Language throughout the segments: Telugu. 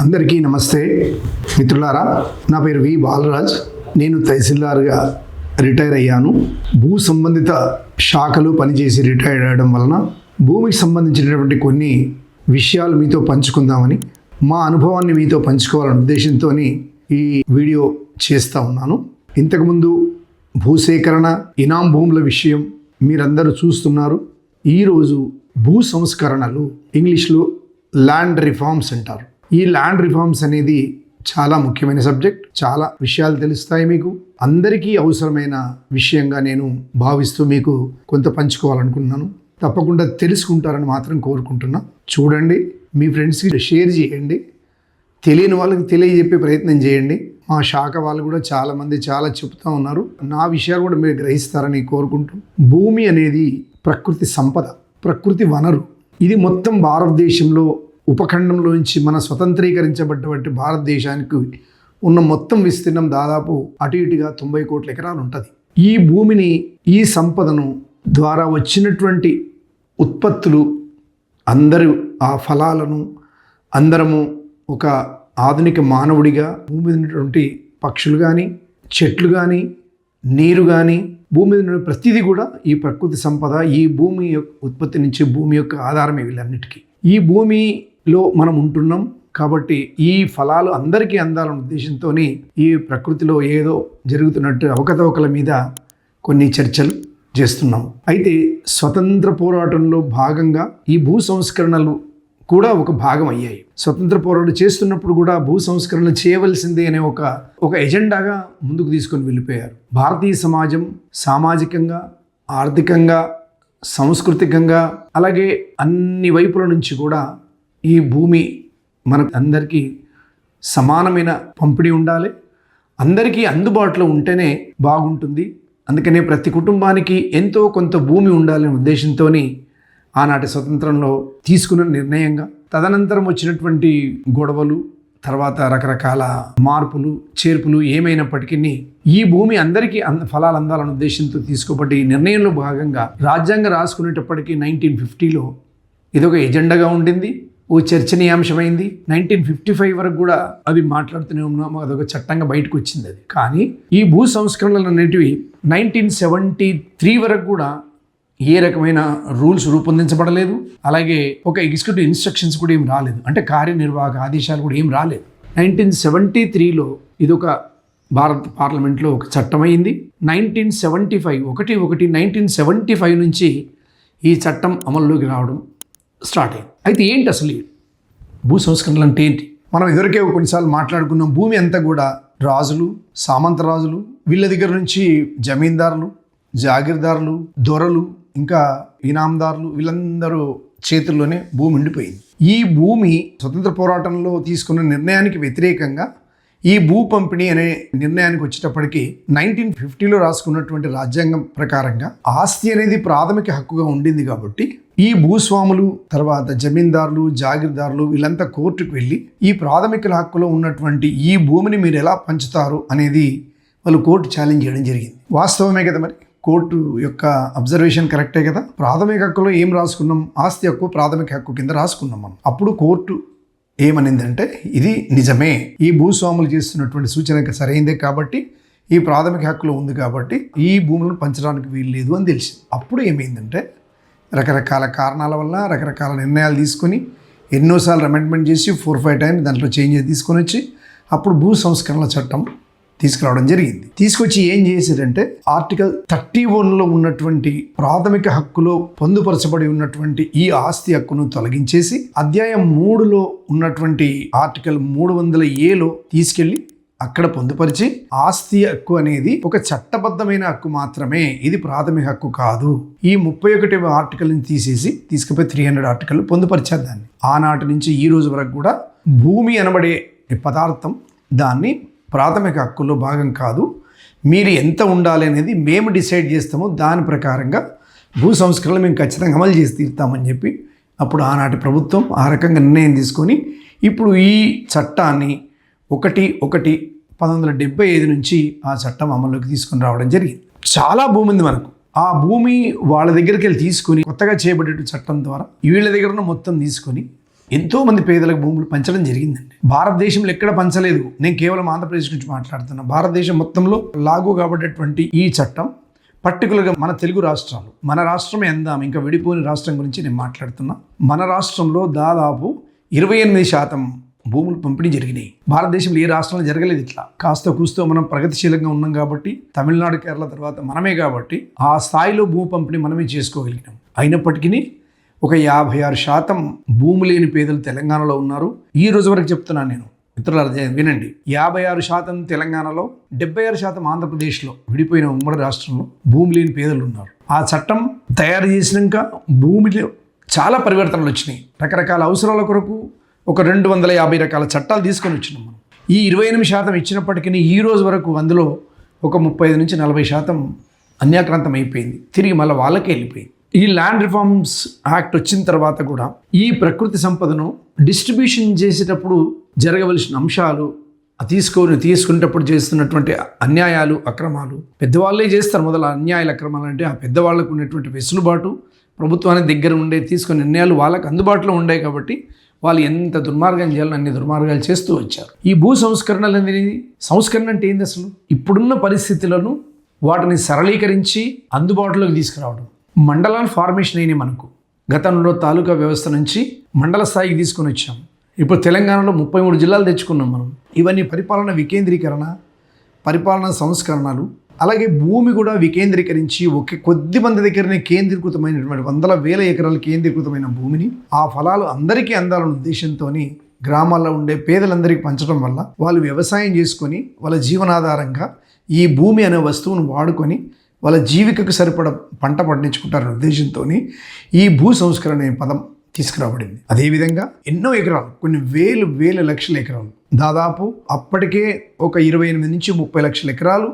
అందరికీ నమస్తే. మిత్రులారా నా పేరు వి బాలరాజ్. నేను తహసీల్దార్గా రిటైర్ అయ్యాను. భూ సంబంధిత శాఖలు పనిచేసి రిటైర్ అవ్వడం వలన భూమికి సంబంధించినటువంటి కొన్ని విషయాలు మీతో పంచుకుందామని మా అనుభవాన్ని మీతో పంచుకోవాలనే ఉద్దేశంతో ఈ వీడియో చేస్తూ ఉన్నాను. ఇంతకుముందు భూసేకరణ ఇనాం భూముల విషయం మీరందరూ చూస్తున్నారు. ఈరోజు భూ సంస్కరణలు ఇంగ్లీష్లో ల్యాండ్ రిఫార్మ్స్ అంటారు. ఈ ల్యాండ్ రిఫార్మ్స్ అనేది చాలా ముఖ్యమైన సబ్జెక్ట్ చాలా విషయాలు తెలుస్తాయి మీకు. అందరికీ అవసరమైన విషయంగా నేను భావిస్తూ మీకు కొంత పంచుకోవాలనుకున్నాను తప్పకుండా తెలుసుకుంటారని మాత్రం కోరుకుంటున్నా. చూడండి మీ ఫ్రెండ్స్కి షేర్ చేయండి. తెలియని వాళ్ళకి తెలియజెప్పే ప్రయత్నం చేయండి. మా శాఖ వాళ్ళు కూడా చాలామంది చాలా చెప్తా ఉన్నారు. నా విషయాలు కూడా మీరు గ్రహిస్తారని కోరుకుంటూ. భూమి అనేది ప్రకృతి సంపద ప్రకృతి వనరు. ఇది మొత్తం భారతదేశంలో ఉపఖండంలోంచి మన స్వతంత్రీకరించబడ్డటువంటి భారతదేశానికి ఉన్న మొత్తం విస్తీర్ణం దాదాపు అటు ఇటుగా తొంభై కోట్ల ఎకరాలు ఉంటుంది. ఈ భూమిని ఈ సంపదను ద్వారా వచ్చినటువంటి ఉత్పత్తులు అందరూ ఆ ఫలాలను అందరము ఒక ఆధునిక మానవుడిగా భూమి ఉన్నటువంటి పక్షులు కానీ చెట్లు కానీ నీరు కానీ భూమి మీద ఉన్న ప్రతిదీ కూడా ఈ ప్రకృతి సంపద ఈ భూమి యొక్క ఉత్పత్తి నుంచి భూమి యొక్క ఆధారమే వీళ్ళన్నిటికీ. ఈ భూమి లో మనం ఉంటున్నాం కాబట్టి ఈ ఫలాలు అందరికీ అందాలన్న ఉద్దేశంతో ఈ ప్రకృతిలో ఏదో జరుగుతున్నట్టు అవకతవకల మీద కొన్ని చర్చలు చేస్తున్నాం. అయితే స్వతంత్ర పోరాటంలో భాగంగా ఈ భూ సంస్కరణలు కూడా ఒక భాగం అయ్యాయి. స్వతంత్ర పోరాటం చేస్తున్నప్పుడు కూడా భూ సంస్కరణలు చేయవలసిందే అనే ఒక ఒక ఎజెండాగా ముందుకు తీసుకొని వెళ్ళిపోయారు. భారతీయ సమాజం సామాజికంగా ఆర్థికంగా సాంస్కృతికంగా అలాగే అన్ని వైపుల నుంచి కూడా ఈ భూమి మన అందరికీ సమానమైన పంపిణీ ఉండాలి. అందరికీ అందుబాటులో ఉంటేనే బాగుంటుంది. అందుకనే ప్రతి కుటుంబానికి ఎంతో కొంత భూమి ఉండాలనే ఉద్దేశంతో ఆనాటి స్వతంత్రంలో తీసుకున్న నిర్ణయంగా తదనంతరం వచ్చినటువంటి గొడవలు తర్వాత రకరకాల మార్పులు చేర్పులు ఏమైనప్పటికీ ఈ భూమి అందరికీ అంద ఫలాలు అందాలన్న ఉద్దేశంతో తీసుకోబట్టి ఈ నిర్ణయంలో భాగంగా రాజ్యాంగం రాసుకునేటప్పటికీ నైన్టీన్ ఫిఫ్టీలో ఇదొక ఎజెండాగా ఉండింది. ఓ చర్చనీయాంశమైంది. నైన్టీన్ ఫిఫ్టీ ఫైవ్ వరకు కూడా అది మాట్లాడుతూనే ఉన్నాము అదొక చట్టంగా బయటకు వచ్చింది అది. కానీ ఈ భూ సంస్కరణలు అనేటివి నైన్టీన్ సెవెంటీ త్రీ వరకు కూడా ఏ రకమైన రూల్స్ రూపొందించబడలేదు. అలాగే ఒక ఎగ్జిక్యూటివ్ ఇన్స్ట్రక్షన్స్ కూడా ఏం రాలేదు. అంటే కార్యనిర్వాహక ఆదేశాలు కూడా ఏం రాలేదు. నైన్టీన్ సెవెంటీ త్రీలో ఇదొక భారత పార్లమెంట్లో ఒక చట్టమైంది. నైన్టీన్ సెవెంటీ ఫైవ్ ఒకటి ఒకటి నైన్టీన్ సెవెంటీ ఫైవ్ నుంచి ఈ చట్టం అమల్లోకి రావడం స్టార్ట్ అయింది. అయితే ఏంటి అసలు భూ సంస్కరణలు అంటే ఏంటి? మనం ఇదివరకే కొన్నిసార్లు మాట్లాడుకున్నాం భూమి అంతా కూడా రాజులు సామంత రాజులు వీళ్ళ దగ్గర నుంచి జమీందారులు జాగీర్దారులు దొరలు ఇంకా ఇనాందారులు వీళ్ళందరూ చేతుల్లోనే భూమి ఉండిపోయింది. ఈ భూమి స్వతంత్ర పోరాటంలో తీసుకున్న నిర్ణయానికి వ్యతిరేకంగా ఈ భూ పంపిణీ అనే నిర్ణయానికి వచ్చేటప్పటికి నైన్టీన్ ఫిఫ్టీలో రాసుకున్నటువంటి రాజ్యాంగం ప్రకారంగా ఆస్తి అనేది ప్రాథమిక హక్కుగా ఉండింది కాబట్టి ఈ భూస్వాములు తర్వాత జమీందారులు జాగీర్దారులు వీళ్ళంతా కోర్టుకు వెళ్ళి ఈ ప్రాథమిక హక్కులో ఉన్నటువంటి ఈ భూమిని మీరు ఎలా పంచుతారు అనేది వాళ్ళు కోర్టు ఛాలెంజ్ చేయడం జరిగింది. వాస్తవమే కదా మరి? కోర్టు యొక్క అబ్జర్వేషన్ కరెక్టే కదా? ప్రాథమిక హక్కులో ఏం రాసుకున్నాం? ఆస్తి హక్కు ప్రాథమిక హక్కు కింద రాసుకున్నాం మనం. అప్పుడు కోర్టు ఏమనిందంటే ఇది నిజమే. ఈ భూస్వాములు చేస్తున్నటువంటి సూచన సరైందే కాబట్టి ఈ ప్రాథమిక హక్కులో ఉంది కాబట్టి ఈ భూములను పంచడానికి వీలు లేదు అని తెలిసింది. అప్పుడు ఏమైందంటే రకరకాల కారణాల వల్ల రకరకాల నిర్ణయాలు తీసుకొని ఎన్నోసార్లు అమెండ్మెంట్ చేసి ఫోర్ ఫైవ్ టైమ్స్ దాంట్లో చేంజ్ తీసుకొని వచ్చి అప్పుడు భూ సంస్కరణల చట్టం తీసుకురావడం జరిగింది. తీసుకొచ్చి ఏం చేశారంటే ఆర్టికల్ థర్టీ వన్లో ఉన్నటువంటి ప్రాథమిక హక్కులో పొందుపరచబడి ఉన్నటువంటి ఈ ఆస్తి హక్కును తొలగించేసి అధ్యాయం మూడులో ఉన్నటువంటి ఆర్టికల్ మూడు వందల ఏలో తీసుకెళ్ళి అక్కడ పొందుపరిచి ఆస్తి హక్కు అనేది ఒక చట్టబద్ధమైన హక్కు మాత్రమే ఇది ప్రాథమిక హక్కు కాదు. ఈ ముప్పై ఒకటి ఆర్టికల్ని తీసేసి తీసుకుపోయి త్రీ హండ్రెడ్ ఆర్టికల్ పొందుపరిచారు దాన్ని. ఆనాటి నుంచి ఈ రోజు వరకు కూడా భూమి అనబడే పదార్థం దాన్ని ప్రాథమిక హక్కుల్లో భాగం కాదు. మీరు ఎంత ఉండాలి అనేది మేము డిసైడ్ చేస్తామో. దాని ప్రకారంగా భూ సంస్కరణలు మేము ఖచ్చితంగా అమలు చేసి తీరుతామని చెప్పి అప్పుడు ఆనాటి ప్రభుత్వం ఆ రకంగా నిర్ణయం తీసుకొని ఇప్పుడు ఈ చట్టాన్ని ఒకటి ఒకటి పంతొమ్మిది వందల డెబ్బై ఐదు నుంచి ఆ చట్టం అమల్లోకి తీసుకొని రావడం జరిగింది. చాలా భూమి ఉంది మనకు. ఆ భూమి వాళ్ళ దగ్గరికి వెళ్ళి తీసుకొని కొత్తగా చేయబడే చట్టం ద్వారా వీళ్ళ దగ్గర మొత్తం తీసుకొని ఎంతోమంది పేదలకు భూములు పంచడం జరిగిందండి. భారతదేశంలో ఎక్కడ పంచలేదు. నేను కేవలం ఆంధ్రప్రదేశ్ గురించి మాట్లాడుతున్నా. భారతదేశం మొత్తంలో లాగు కాబడేటువంటి ఈ చట్టం పర్టికులర్గా మన తెలుగు రాష్ట్రాలు మన రాష్ట్రమే ఎందాం ఇంకా విడిపోయిన రాష్ట్రం గురించి నేను మాట్లాడుతున్నా. మన రాష్ట్రంలో దాదాపు ఇరవై ఎనిమిది శాతం భూములు పంపిణీ జరిగినాయి. భారతదేశంలో ఏ రాష్ట్రంలో జరగలేదు ఇట్లా. కాస్త కూస్తో మనం ప్రగతిశీలంగా ఉన్నాం కాబట్టి తమిళనాడు కేరళ తర్వాత మనమే కాబట్టి ఆ స్థాయిలో భూ పంపిణీ మనమే చేసుకోగలిగినాం. అయినప్పటికీ ఒక యాభై ఆరు శాతం భూమి లేని పేదలు తెలంగాణలో ఉన్నారు. ఈ రోజు వరకు చెప్తున్నాను నేను. ఇతరుల వినండి. యాభై ఆరు శాతం తెలంగాణలో డెబ్బై ఆరు శాతం ఆంధ్రప్రదేశ్లో విడిపోయిన ఉమ్మడి రాష్ట్రంలో భూమి లేని పేదలు ఉన్నారు. ఆ చట్టం తయారు చేసినాక భూమిలో చాలా పరివర్తనలు వచ్చినాయి. రకరకాల అవసరాల కొరకు ఒక రెండు వందల యాభై రకాల చట్టాలు తీసుకొని వచ్చినాం మనం. ఈ ఇరవై ఎనిమిది శాతం ఇచ్చినప్పటికీ ఈ రోజు వరకు అందులో ఒక ముప్పై ఐదు నుంచి నలభై శాతం అన్యాక్రాంతం అయిపోయింది. తిరిగి మళ్ళీ వాళ్ళకే వెళ్ళిపోయింది. ఈ ల్యాండ్ రిఫార్మ్స్ యాక్ట్ వచ్చిన తర్వాత కూడా ఈ ప్రకృతి సంపదను డిస్ట్రిబ్యూషన్ చేసేటప్పుడు జరగవలసిన అంశాలు తీసుకొని తీసుకునేటప్పుడు చేస్తున్నటువంటి అన్యాయాలు అక్రమాలు పెద్దవాళ్ళే చేస్తారు మొదలు. అన్యాయాలు అక్రమాలు అంటే ఆ పెద్దవాళ్ళకు ఉన్నటువంటి వెసులుబాటు ప్రభుత్వానికి దగ్గర ఉండే తీసుకునే నిర్ణయాలు వాళ్ళకి అందుబాటులో ఉండే కాబట్టి వాళ్ళు ఎంత దుర్మార్గం చేయాలని అన్ని దుర్మార్గాలు చేస్తూ వచ్చారు. ఈ భూ సంస్కరణలు అనేది సంస్కరణ అంటే ఏంది అసలు? ఇప్పుడున్న పరిస్థితులను వాటిని సరళీకరించి అందుబాటులోకి తీసుకురావడం. మండలాలు ఫార్మేషన్ అయినాయి మనకు. గతంలో తాలూకా వ్యవస్థ నుంచి మండల స్థాయికి తీసుకొని వచ్చాం. ఇప్పుడు తెలంగాణలో ముప్పై మూడు జిల్లాలు తెచ్చుకున్నాం మనం. ఇవన్నీ పరిపాలన వికేంద్రీకరణ పరిపాలన సంస్కరణలు అలాగే భూమి కూడా వికేంద్రీకరించి ఒకే కొద్ది మంది దగ్గరనే కేంద్రీకృతమైనటువంటి వందల వేల ఎకరాలు కేంద్రీకృతమైన భూమిని ఆ ఫలాలు అందరికీ అందాలన్న ఉద్దేశంతో గ్రామాల్లో ఉండే పేదలందరికీ పంచడం వల్ల వాళ్ళు వ్యవసాయం చేసుకొని వాళ్ళ జీవనాధారంగా ఈ భూమి అనే వస్తువును వాడుకొని వాళ్ళ జీవికకు సరిపడ పంట పండించుకుంటారనే ఉద్దేశంతో ఈ భూ సంస్కరణ అనే పదం తీసుకురాబడింది. అదేవిధంగా ఎన్నో ఎకరాలు కొన్ని వేలు వేల లక్షల ఎకరాలు. దాదాపు అప్పటికే ఒక ఇరవై ఎనిమిది నుంచి ముప్పై లక్షల ఎకరాలు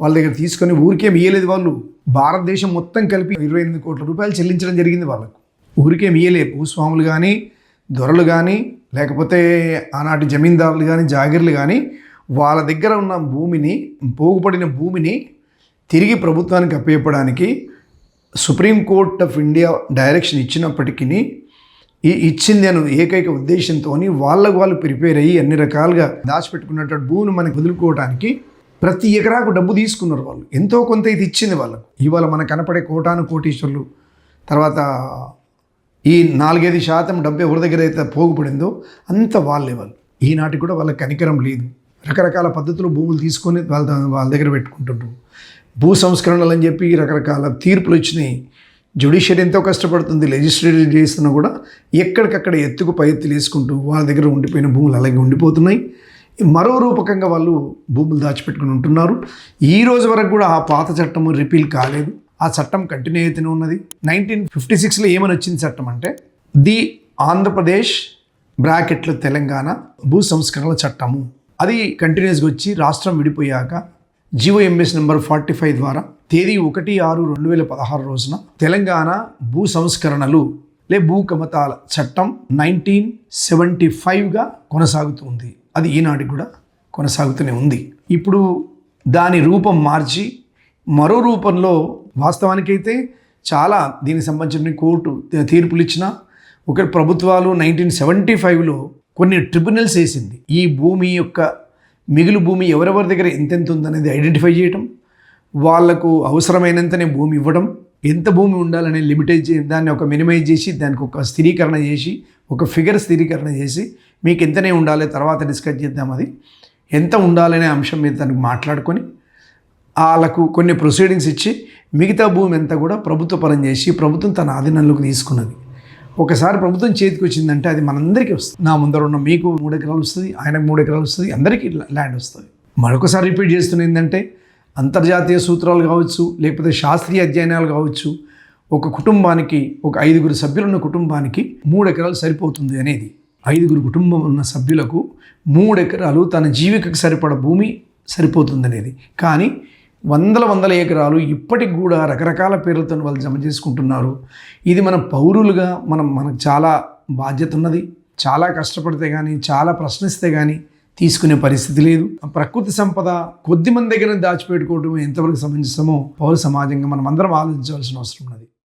వాళ్ళ దగ్గర తీసుకొని ఊరికేం ఇయ్యలేదు వాళ్ళు. భారతదేశం మొత్తం కలిపి ఇరవై ఎనిమిది కోట్ల రూపాయలు చెల్లించడం జరిగింది వాళ్ళకు. ఊరికేం ఇయ్యలే భూస్వాములు కానీ దొరలు కానీ లేకపోతే ఆనాటి జమీందారులు కానీ జాగిర్లు కానీ వాళ్ళ దగ్గర ఉన్న భూమిని పోగుపడిన భూమిని తిరిగి ప్రభుత్వానికి అప్పచెప్పడానికి supreme court of India direction ఇచ్చినప్పటికీ ఈ ఇచ్చింది అని ఏకైక ఉద్దేశంతో వాళ్ళకు వాళ్ళు ప్రిపేర్ అయ్యి అన్ని రకాలుగా దాచిపెట్టుకున్నటువంటి భూమిని మనకు వదులుకోవడానికి ప్రతి ఎకరాకు డబ్బు తీసుకున్నారు వాళ్ళు. ఎంతో కొంత ఇది ఇచ్చింది వాళ్ళకు. ఇవాళ మనకు కనపడే కోటాను కోటీశ్వర్లు తర్వాత ఈ నాలుగైదు శాతం డబ్బు ఎవరి దగ్గర అయితే పోగుపడిందో అంత వాళ్ళే వాళ్ళు. ఈనాటికి కూడా వాళ్ళకి కనికరం లేదు. రకరకాల పద్ధతులు భూములు తీసుకొని వాళ్ళ వాళ్ళ దగ్గర పెట్టుకుంటుంటారు భూ సంస్కరణలు అని చెప్పి రకరకాల తీర్పులు వచ్చినాయి. జ్యుడిషియరీ ఎంతో కష్టపడుతుంది. లెజిస్లేటివ్ చేస్తున్నా కూడా ఎక్కడికక్కడ ఎత్తుకు పై ఎత్తులు వేసుకుంటూ వాళ్ళ దగ్గర ఉండిపోయిన భూములు అలాగే ఉండిపోతున్నాయి. మరో రూపకంగా వాళ్ళు భూములు దాచిపెట్టుకుని ఉంటున్నారు. ఈ రోజు వరకు కూడా ఆ పాత చట్టం రిపీల్ కాలేదు. ఆ చట్టం కంటిన్యూ అయితేనే ఉన్నది. నైన్టీన్ ఫిఫ్టీ సిక్స్లో ఏమని వచ్చింది చట్టం అంటే ది ఆంధ్రప్రదేశ్ బ్రాకెట్లో తెలంగాణ భూ సంస్కరణల చట్టము. అది కంటిన్యూస్గా వచ్చి రాష్ట్రం విడిపోయాక GO MS number forty five ద్వారా తేదీ ఒకటి ఆరు రెండు వేల పదహారు రోజున తెలంగాణ భూ సంస్కరణలు లే భూ కమతాల చట్టం నైన్టీన్ సెవెంటీ ఫైవ్గా కొనసాగుతుంది. అది ఈనాటికి కూడా కొనసాగుతూనే ఉంది. ఇప్పుడు దాని రూపం మార్చి మరో రూపంలో వాస్తవానికైతే చాలా దీనికి సంబంధించిన కోర్టు తీర్పులు ఇచ్చిన ఒక ప్రభుత్వాలు నైన్టీన్ సెవెంటీ ఫైవ్లో కొన్ని ట్రిబ్యునల్స్ వేసింది. ఈ భూమి యొక్క మిగులు భూమి ఎవరెవరి దగ్గర ఎంతెంత ఉందనేది ఐడెంటిఫై చేయటం వాళ్ళకు అవసరమైనంతనే భూమి ఇవ్వడం ఎంత భూమి ఉండాలనే లిమిటైజ్ దాన్ని ఒక మినిమైజ్ చేసి దానికి ఒక స్థిరీకరణ చేసి ఒక ఫిగర్ స్థిరీకరణ చేసి మీకు ఎంతనే ఉండాలి తర్వాత డిస్కస్ చేద్దాం అది. ఎంత ఉండాలనే అంశం మీద దానికి మాట్లాడుకొని వాళ్ళకు కొన్ని ప్రొసీడింగ్స్ ఇచ్చి మిగతా భూమి అంతా కూడా ప్రభుత్వ పరం చేసి ప్రభుత్వం తన ఆధీనంలోకి తీసుకున్నది. ఒకసారి ప్రభుత్వం చేతికి వచ్చిందంటే అది మనందరికీ వస్తుంది. నా ముందర ఉన్న మీకు మూడు ఎకరాలు వస్తుంది ఆయనకు మూడు ఎకరాలు వస్తుంది అందరికీ ల్యాండ్ వస్తుంది. మరొకసారి రిపీట్ చేస్తున్న ఏంటంటే అంతర్జాతీయ సూత్రాలు కావచ్చు లేకపోతే శాస్త్రీయ అధ్యయనాలు కావచ్చు ఒక కుటుంబానికి ఒక ఐదుగురు సభ్యులున్న కుటుంబానికి మూడు ఎకరాలు సరిపోతుంది అనేది. ఐదుగురు కుటుంబం ఉన్న సభ్యులకు మూడు ఎకరాలు తన జీవికకు సరిపడ భూమి సరిపోతుంది అనేది. కానీ వందల వందల ఎకరాలు ఇప్పటికి కూడా రకరకాల పేర్లతో వాళ్ళు జమ చేసుకుంటున్నారు. ఇది మన పౌరులుగా మనం మనకు చాలా బాధ్యత ఉన్నది. చాలా కష్టపడితే కానీ చాలా ప్రశ్నిస్తే కానీ తీసుకునే పరిస్థితి లేదు. ప్రకృతి సంపద కొద్ది మంది దగ్గర దాచిపెట్టుకోవడం ఎంతవరకు సమంజసమో పౌర సమాజంగా మనం అందరం ఆలోచించవలసిన అవసరం ఉన్నది.